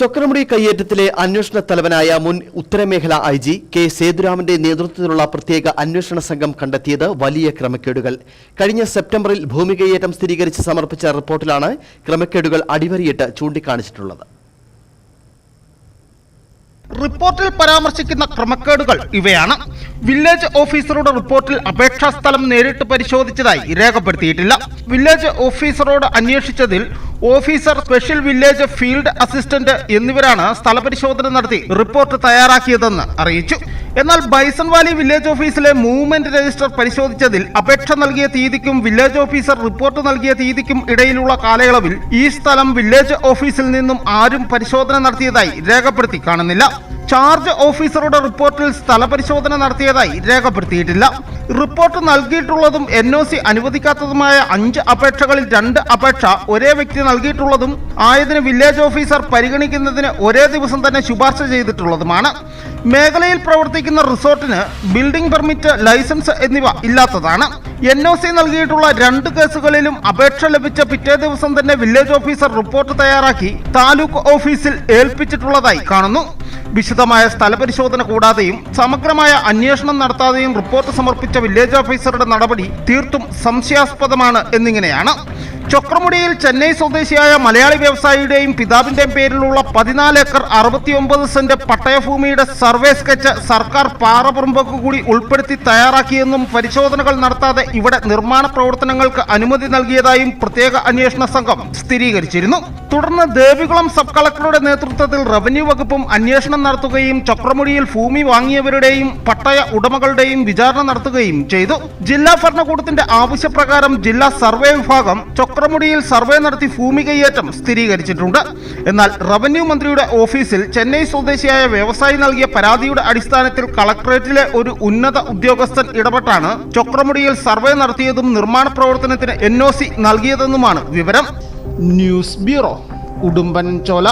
ചൊക്രമുടി കയ്യേറ്റത്തിലെ അന്വേഷണ തലവനായ മുൻ ഉത്തരമേഖല ഐ ജി കെ സേതുരാമന്റെ നേതൃത്വത്തിലുള്ള പ്രത്യേക അന്വേഷണ സംഘം കണ്ടെത്തിയത് വലിയ ക്രമക്കേടുകൾ. കഴിഞ്ഞ സെപ്റ്റംബറിൽ ഭൂമി കയ്യേറ്റം സ്ഥിരീകരിച്ച് സമർപ്പിച്ച റിപ്പോർട്ടിലാണ് ക്രമക്കേടുകൾ അടിവരിയിട്ട് ചൂണ്ടിക്കാണിച്ചിട്ടുള്ളത്. റിപ്പോർട്ടിൽ പരാമർശിക്കുന്ന ക്രമക്കേടുകൾ ഇവയാണ്. വില്ലേജ് ഓഫീസറുടെ റിപ്പോർട്ടിൽ അപേക്ഷാ സ്ഥലം നേരിട്ട് പരിശോധിച്ചതായി രേഖപ്പെടുത്തിയിട്ടില്ല. വില്ലേജ് ഓഫീസറോട് അന്വേഷിച്ചതിൽ officer special village field assistant എന്നിവരാണ് സ്ഥലപരിശോധന നടത്തി റിപ്പോർട്ട് തയ്യാറാക്കിയതെന്ന് അറിയിച്ചു. എന്നാൽ ബൈസൺ വാലി വില്ലേജ് ഓഫീസിലെ മൂവ്മെന്റ് രജിസ്റ്റർ പരിശോധിച്ചതിൽ അപേക്ഷ നൽകിയ തീയതിക്കും വില്ലേജ് ഓഫീസർ റിപ്പോർട്ട് നൽകിയ തീയതിക്കും ഇടയിലുള്ള കാലയളവിൽ ഈ സ്ഥലം വില്ലേജ് ഓഫീസിൽ നിന്നും ആരും പരിശോധന നടത്തിയതായി രേഖപ്പെടുത്തി കാണുന്നില്ല. ചാർജ് ഓഫീസറുടെ റിപ്പോർട്ടിൽ സ്ഥലപരിശോധന നടത്തിയതായി രേഖപ്പെടുത്തിയിട്ടില്ല. റിപ്പോർട്ട് നൽകിയിട്ടുള്ളതും എൻ ഒ സി അനുവദിക്കാത്തതുമായ അഞ്ച് അപേക്ഷകളിൽ രണ്ട് അപേക്ഷ ഒരേ വ്യക്തി നൽകിയിട്ടുള്ളതും ആയതിന് വില്ലേജ് ഓഫീസർ പരിഗണിക്കുന്നതിന് ഒരേ ദിവസം തന്നെ ശുപാർശ ചെയ്തിട്ടുള്ളതുമാണ്. മേഖലയിൽ പ്രവർത്തിക്കുന്ന റിസോർട്ടിന് ബിൽഡിംഗ് പെർമിറ്റ് ലൈസൻസ് എന്നിവ ഇല്ലാത്തതാണ്. എൻ ഒ സി നൽകിയിട്ടുള്ള രണ്ട് കേസുകളിലും അപേക്ഷ ലഭിച്ച പിറ്റേ ദിവസം തന്നെ വില്ലേജ് ഓഫീസർ റിപ്പോർട്ട് തയ്യാറാക്കി താലൂക്ക് ഓഫീസിൽ ഏൽപ്പിച്ചിട്ടുള്ളതായി കാണുന്നു. വിശദമായ സ്ഥലപരിശോധന കൂടാതെയും സമഗ്രമായ അന്വേഷണം നടത്താതെയും റിപ്പോർട്ട് സമർപ്പിച്ച വില്ലേജ് ഓഫീസറുടെ നടപടി തീർത്തും സംശയാസ്പദമാണ് എന്നിങ്ങനെയാണ്. ചൊക്രമുടിയിൽ ചെന്നൈ സ്വദേശിയായ മലയാളി വ്യവസായിയുടെയും പിതാവിന്റെയും പേരിലുള്ള പതിനാല് ഏക്കർ അറുപത്തിയൊമ്പത് സെന്റ് പട്ടയഭൂമിയുടെ സർവേ സ്കെച്ച് സർക്കാർ പാറപുറമ്പൊക്കെ കൂടി ഉൾപ്പെടുത്തി തയ്യാറാക്കിയെന്നും പരിശോധനകൾ നടത്താതെ ഇവിടെ നിർമ്മാണ പ്രവർത്തനങ്ങൾക്ക് അനുമതി നൽകിയതായും പ്രത്യേക അന്വേഷണ സംഘം സ്ഥിരീകരിച്ചിരുന്നു. തുടർന്ന് ദേവികുളം സബ് കളക്ടറുടെ നേതൃത്വത്തിൽ റവന്യൂ വകുപ്പും അന്വേഷണം നടത്തുകയും ചക്രമുടിയിൽ ഭൂമി വാങ്ങിയവരുടെയും പട്ടയ ഉടമകളുടെയും വിചാരണ നടത്തുകയും ചെയ്തു. ജില്ലാ ഭരണകൂടത്തിന്റെ ആവശ്യപ്രകാരം ജില്ലാ സർവേ വിഭാഗം ചക്രമുടിയിൽ സർവേ നടത്തി ഭൂമി കൈയേറ്റം സ്ഥിരീകരിച്ചിട്ടുണ്ട്. എന്നാൽ റവന്യൂ മന്ത്രിയുടെ ഓഫീസിൽ ചെന്നൈ സ്വദേശിയായ വ്യവസായി നൽകിയ പരാതിയുടെ അടിസ്ഥാനത്തിൽ കളക്ടറേറ്റിലെ ഒരു ഉന്നത ഉദ്യോഗസ്ഥൻ ഇടപെട്ടാണ് ചക്രമുടിയിൽ സർവേ നടത്തിയതും നിർമ്മാണ പ്രവർത്തനത്തിന് എൻ നൽകിയതെന്നുമാണ് വിവരം. News bureau Udumbanchola